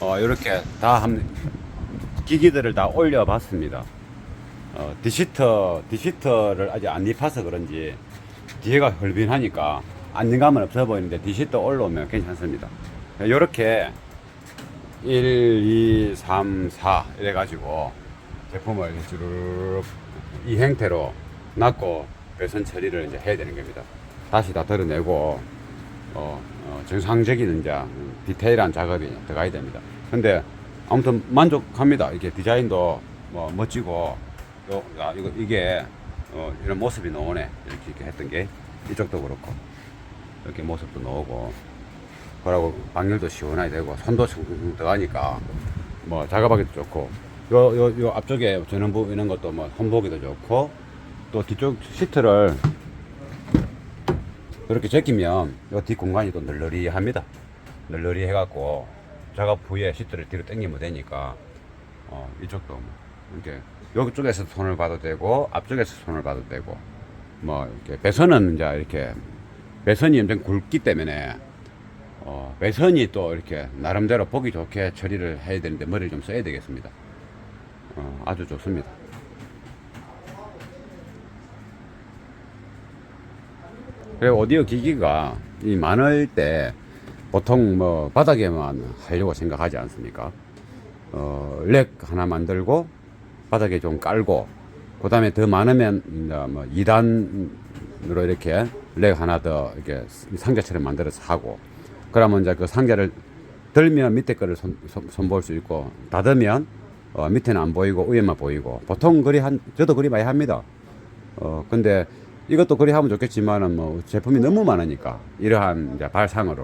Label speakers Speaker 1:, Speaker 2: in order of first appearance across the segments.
Speaker 1: 어, 이렇게 다 한, 기기들을 다 올려봤습니다. 어, 디시터, 디시터를 아직 안 입혀서 그런지 뒤에가 헐빈하니까 안정감은 없어 보이는데 디시터 올라오면 괜찮습니다. 이렇게 1, 2, 3, 4 이래가지고 제품을 쭉이 형태로 놨고 배선 처리를 이제 해야 되는 겁니다. 다시 다 덜어내고 어, 어, 정상적인 이제 디테일한 작업이 들어가야 됩니다. 근데 아무튼 만족합니다. 이게 디자인도 뭐 멋지고 또 아, 이거 이게 어, 이런 모습이 나오네 이렇게, 이렇게 했던 게 이쪽도 그렇고 이렇게 모습도 나오고 그러고 방열도 시원하게 되고 손도 들어가니까 뭐 작업하기도 좋고 요 요 요 앞쪽에 전원부 이런 것도 뭐 손보기도 좋고 또 뒤쪽 시트를 이렇게 제끼면 요뒷 공간이 또 널널이합니다. 널널이 해갖고 작업 후에 시트를 뒤로 당기면 되니까 어 이쪽도 뭐 이렇게 여기 쪽에서 손을 봐도 되고 앞쪽에서 손을 봐도 되고 뭐 이렇게 배선은 이제 이렇게 배선이 엄청 굵기 때문에 어 배선이 또 이렇게 나름대로 보기 좋게 처리를 해야 되는데 머리를 좀 써야 되겠습니다. 어 아주 좋습니다. 그리고 오디오 기기가 이 많을 때 보통 뭐 바닥에만 하려고 생각하지 않습니까? 어, 렉 하나 만들고 바닥에 좀 깔고 그 다음에 더 많으면 뭐 2단으로 이렇게 렉 하나 더 이렇게 상자처럼 만들어서 하고 그러면 이제 그 상자를 들면 밑에 거를 손, 손, 손 볼 수 있고 닫으면 어, 밑에는 안 보이고 위에만 보이고 보통 그리 한 저도 그리 많이 합니다. 어, 근데 이것도 그리 하면 좋겠지만은 뭐 제품이 너무 많으니까 이러한 이제 발상을,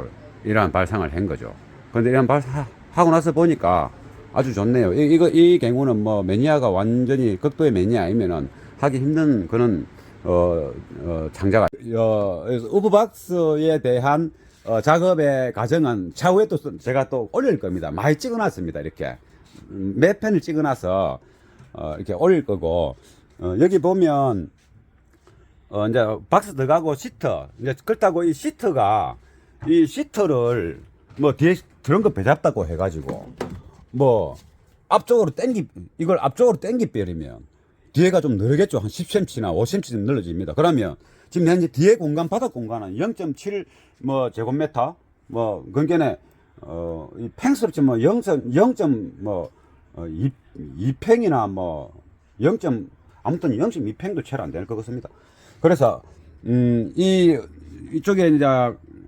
Speaker 1: 이러한 발상을 한 거죠. 근데 이런 발하고 나서 보니까 아주 좋네요. 이, 이거, 이 경우는 뭐 매니아가 완전히 극도의 매니아 아니면은 하기 힘든 그런, 어, 어, 창자가, 어, 우브박스에 대한 어, 작업의 과정은 차후에 또 제가 또 올릴 겁니다. 많이 찍어 놨습니다. 이렇게. 음, 몇 편을 찍어 놔서, 어, 이렇게 올릴 거고, 어, 여기 보면, 어, 이제 박스 들어가고 시트. 이제 그렇다고 이 시트가 이 시트를 뭐 뒤에 거 배잡다고 해가지고 뭐 앞쪽으로 당기 이걸 앞쪽으로 당기 빼리면 뒤에가 좀 늘겠죠. 한 10cm나 5cm 좀 늘어집니다. 그러면 지금 현재 뒤에 공간 바닥 공간은 0.7 뭐 제곱미터 뭐 그러니까 어이 팽스럽지 뭐 0. 0.뭐 어, 2, 2팽이나 뭐 0. 아무튼 0.2팽도 채로 안 되는 것 같습니다. 그래서 음, 이 이쪽에 이제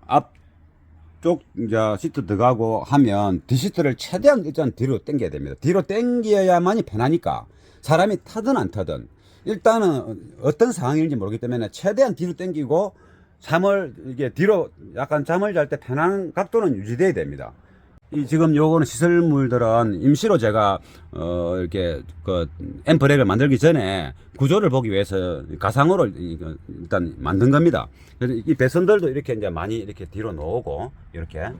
Speaker 1: 앞쪽 이제 시트 들어가고 하면 뒤시트를 최대한 일단 뒤로 당겨야 됩니다. 뒤로 당겨야만이 편하니까 사람이 타든 안 타든 일단은 어떤 상황인지 모르기 때문에 최대한 뒤로 당기고 잠을 이게 뒤로 약간 잠을 잘 때 편한 각도는 유지돼야 됩니다. 이 지금 요거는 시설물들은 임시로 제가 어 이렇게 그 앰프렉을 만들기 전에 구조를 보기 위해서 가상으로 이거 일단 만든 겁니다. 이 배선들도 이렇게 이제 많이 이렇게 뒤로 놓고 이렇게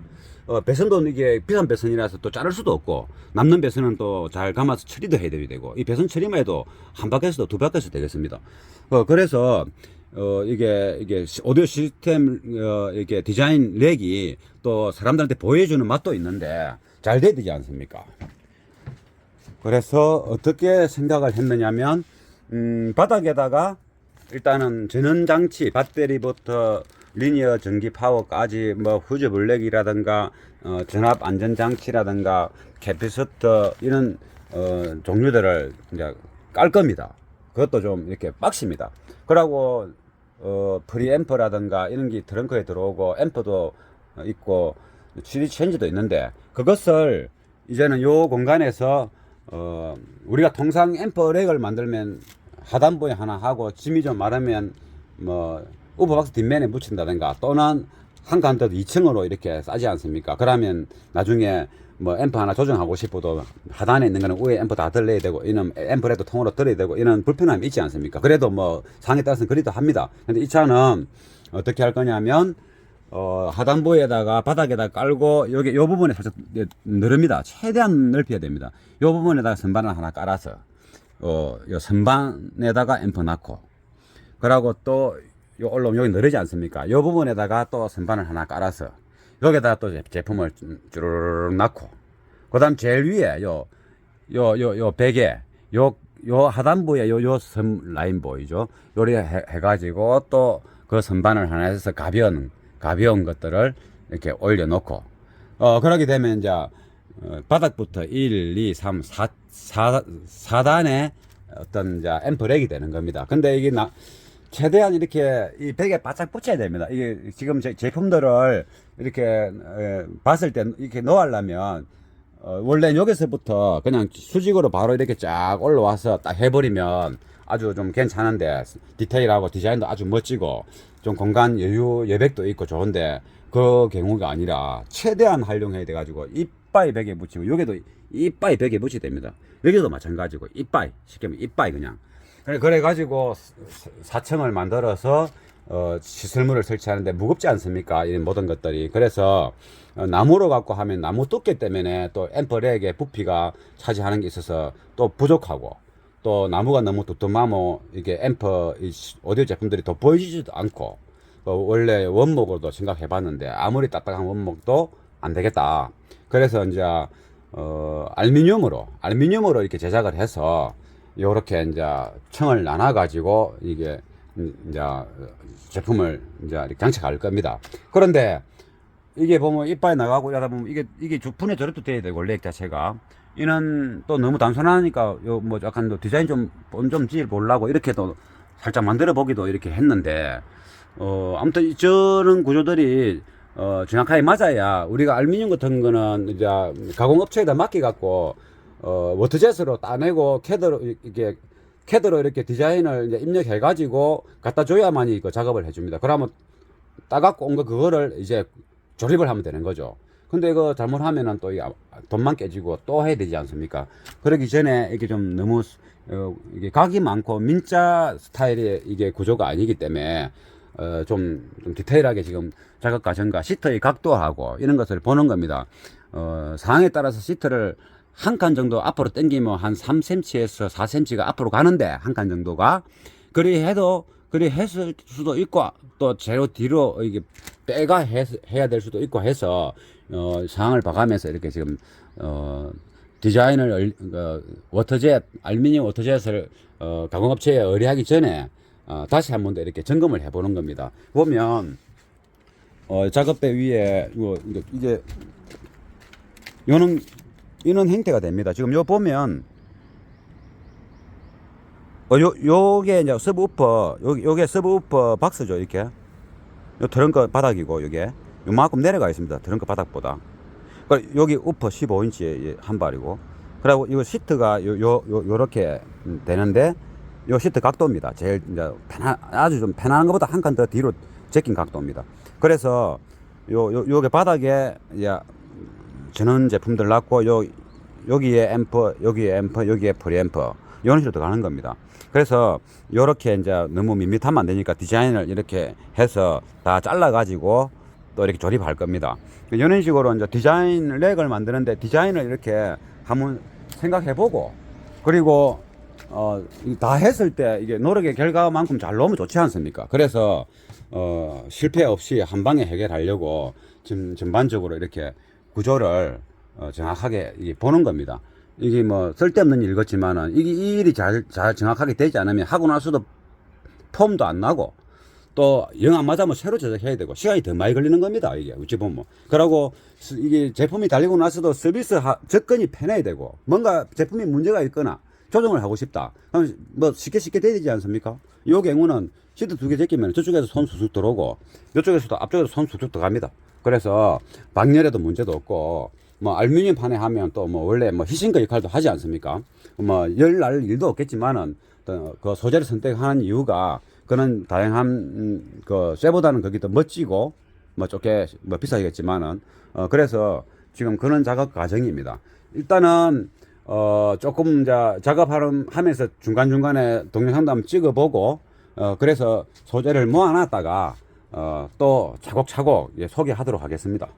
Speaker 1: 어 배선도 이게 비싼 배선이라서 또 자를 수도 없고 남는 배선은 또 잘 감아서 처리도 해야 되고 이 배선 처리만 해도 한 바퀴에서도 두 바퀴에서 되겠습니다. 어 그래서 어, 이게, 이게, 시- 오디오 시스템, 어, 이게 디자인 렉이 또 사람들한테 보여주는 맛도 있는데 잘 돼야 되지 않습니까? 그래서 어떻게 생각을 했느냐면, 음, 바닥에다가 일단은 전원 장치, 배터리부터 리니어 전기 파워까지 뭐 후즈 블랙이라든가 어, 전압 안전 장치라든가 캐피서터 이런 어, 종류들을 이제 깔 겁니다. 그것도 좀 이렇게 빡십니다. 그러고 어, 프리앰프라든가 이런 게 트렁크에 들어오고 앰프도 어, 있고 CD 체인지도 있는데 그것을 이제는 요 공간에서 어, 우리가 통상 앰프 렉을 만들면 하단부에 하나 하고 짐이 좀 마르면 뭐 우버박스 뒷면에 붙인다든가 또는 한 칸 더 2층으로 이렇게 싸지 않습니까? 그러면 나중에 뭐 앰프 하나 조정하고 싶어도 하단에 있는 거는 위에 앰프 다 들려야 되고 이는 앰프라도 통으로 들어야 되고 이런 불편함이 있지 않습니까? 그래도 뭐 상에 따라서는 그리도 합니다. 근데 이 차는 어떻게 할 거냐면 어, 하단부에다가 바닥에다 깔고 여기 요 부분에 살짝 늘립니다. 최대한 넓혀야 됩니다. 요 부분에다가 선반을 하나 깔아서 어, 요 선반에다가 앰프 넣고 그러고 또요 올라오면 여기 늘리지 않습니까? 요 부분에다가 또 선반을 하나 깔아서 여기다가 또 제- 제품을 쭈르륵 넣고 그 다음 제일 위에 요 요 요 요 베개 요 요 하단부에 요요섬 라인 보이죠? 요리 해, 해가지고 또 그 선반을 하나 해서 가벼운 가벼운 것들을 이렇게 올려놓고 어 그러게 되면 이제 어, 바닥부터 1, 2, 3, 4, 4, 4단의 어떤 이제 앰프렉이 되는 겁니다. 근데 이게 나 최대한 이렇게 이 벽에 바짝 붙여야 됩니다. 이게 지금 제, 제품들을 이렇게 에, 봤을 때 이렇게 넣으려면 어, 원래 여기서부터 그냥 수직으로 바로 이렇게 쫙 올라와서 딱 해버리면 아주 좀 괜찮은데 디테일하고 디자인도 아주 멋지고 좀 공간 여유 여백도 있고 좋은데 그 경우가 아니라 최대한 활용해야 돼 가지고 이빠이 벽에 붙이고 여기도 이빠이 벽에 붙여야 됩니다. 여기도 마찬가지고 이빠이 쉽게 말하면 이빠이 그냥 그래 그래 가지고 4층을 만들어서 어, 시설물을 설치하는데 무겁지 않습니까? 이 모든 것들이. 그래서 어, 나무로 갖고 하면 나무 두께 때문에 또 앰플렉의 부피가 차지하는 게 있어서 또 부족하고 또 나무가 너무 두툼하면 이게 앰프 이 시- 오디오 제품들이 돋보이지도 않고 어, 원래 원목으로도 생각해 봤는데 아무리 딱딱한 원목도 안 되겠다. 그래서 이제 어, 알루미늄으로 알루미늄으로 이렇게 제작을 해서 요렇게 이제 층을 나눠 가지고 이게 음, 이제 제품을 이제 장착할 겁니다. 그런데 이게 보면 이빨이 나가고 이러다 보면 이게 이게 주분에 저렇게 돼야 되고 렉 자체가 이는 또 너무 단순하니까 요 뭐 약간 또 디자인 좀좀 지을 보려고 이렇게 또 살짝 만들어 보기도 이렇게 했는데 어 아무튼 이 저런 구조들이 어 정확하게 맞아야 우리가 알루미늄 같은 거는 이제 가공업체에다 맡겨 갖고 어 워터젯으로 따내고 캐드로 이- 이게 캐드로 이렇게 디자인을 이제 입력해 가지고 갖다 줘야만이 그 작업을 해줍니다. 그러면 따갖고 온 거 그거를 이제 조립을 하면 되는 거죠. 근데 이거 잘못하면은 또이 아- 돈만 깨지고 또 해야 되지 않습니까? 그러기 전에 이게 좀 너무 어, 이게 각이 많고 민자 스타일의 이게 구조가 아니기 때문에 어, 좀, 좀 디테일하게 지금 작업 과정과 시트의 각도하고 이런 것을 보는 겁니다. 어, 상황에 따라서 시트를 한 칸 정도 앞으로 당기면 한 3cm에서 4cm가 앞으로 가는데 한 칸 정도가 그리 해도 그리 했을 수도 있고 또 제로 뒤로 이게 빼가 해, 해야 될 수도 있고 해서 어, 상황을 봐가면서 이렇게 지금 어, 디자인을 얼- 어, 워터젯 알루미늄 워터젯을 어, 가공업체에 의뢰하기 전에 어, 다시 한 번 더 이렇게 점검을 해보는 겁니다. 보면 어, 작업대 위에 이거 이게- 이게 요는 이런 형태가 됩니다. 지금 요 보면 어, 요, 요게 이제 서브우퍼, 요, 요게 서브우퍼 박스죠, 이렇게. 요 트렁크 바닥이고, 요게. 요만큼 내려가 있습니다. 트렁크 바닥보다. 그 여기 우퍼 15인치의 한 발이고. 그리고 이거 시트가 요, 요, 요, 요렇게 음, 되는데, 요 시트 각도입니다. 제일 이제 편한, 아주 좀 편안한 것보다 한 칸 더 뒤로 제낀 각도입니다. 그래서 요, 요, 요게 바닥에 이제 전원 제품들 놨고 요 여기에 앰프, 여기에 앰프, 여기에 프리앰프 이런 식으로 들어가는 겁니다. 그래서 요렇게 이제 너무 밋밋하면 안 되니까 디자인을 이렇게 해서 다 잘라 가지고 또 이렇게 조립할 겁니다. 이런 식으로 이제 디자인 렉을 만드는데 디자인을 이렇게 한번 생각해 보고 그리고 어, 이다 했을 때 이게 노력의 결과만큼 잘 나오면 좋지 않습니까? 그래서 어, 실패 없이 한 방에 해결하려고 지금 전반적으로 이렇게 구조를 어, 정확하게 보는 겁니다. 이게 뭐 쓸데없는 일 같지만은 이게 이 일이 잘, 잘 정확하게 되지 않으면 하고 나서도 폼도 안 나고 또 영 안 맞으면 새로 제작해야 되고 시간이 더 많이 걸리는 겁니다. 이게 어찌 보면. 그러고 스- 이게 제품이 달리고 나서도 서비스 하- 접근이 편해야 되고 뭔가 제품이 문제가 있거나 조정을 하고 싶다. 그럼 뭐 쉽게 쉽게 되지 않습니까? 요 경우는 시트 두 개 제끼면 저쪽에서 손 수숙 들어오고 이쪽에서도 앞쪽에서 손 수숙 들어갑니다. 그래서 방열에도 문제도 없고 뭐 알루미늄 판에 하면 또 뭐 원래 뭐 희신거 역할도 하지 않습니까? 뭐 열 날 일도 없겠지만은 또그 소재를 선택하는 이유가 그는 다양한 음, 그 쇠보다는 거기 더 멋지고 뭐 좋게 뭐 비싸겠지만은 어 그래서 지금 그런 작업 과정입니다. 일단은 어 조금 이제 작업하면서 중간 중간에 동영상도 한번 찍어보고 어 그래서 소재를 모아놨다가 어 또 차곡차곡 예, 소개하도록 하겠습니다.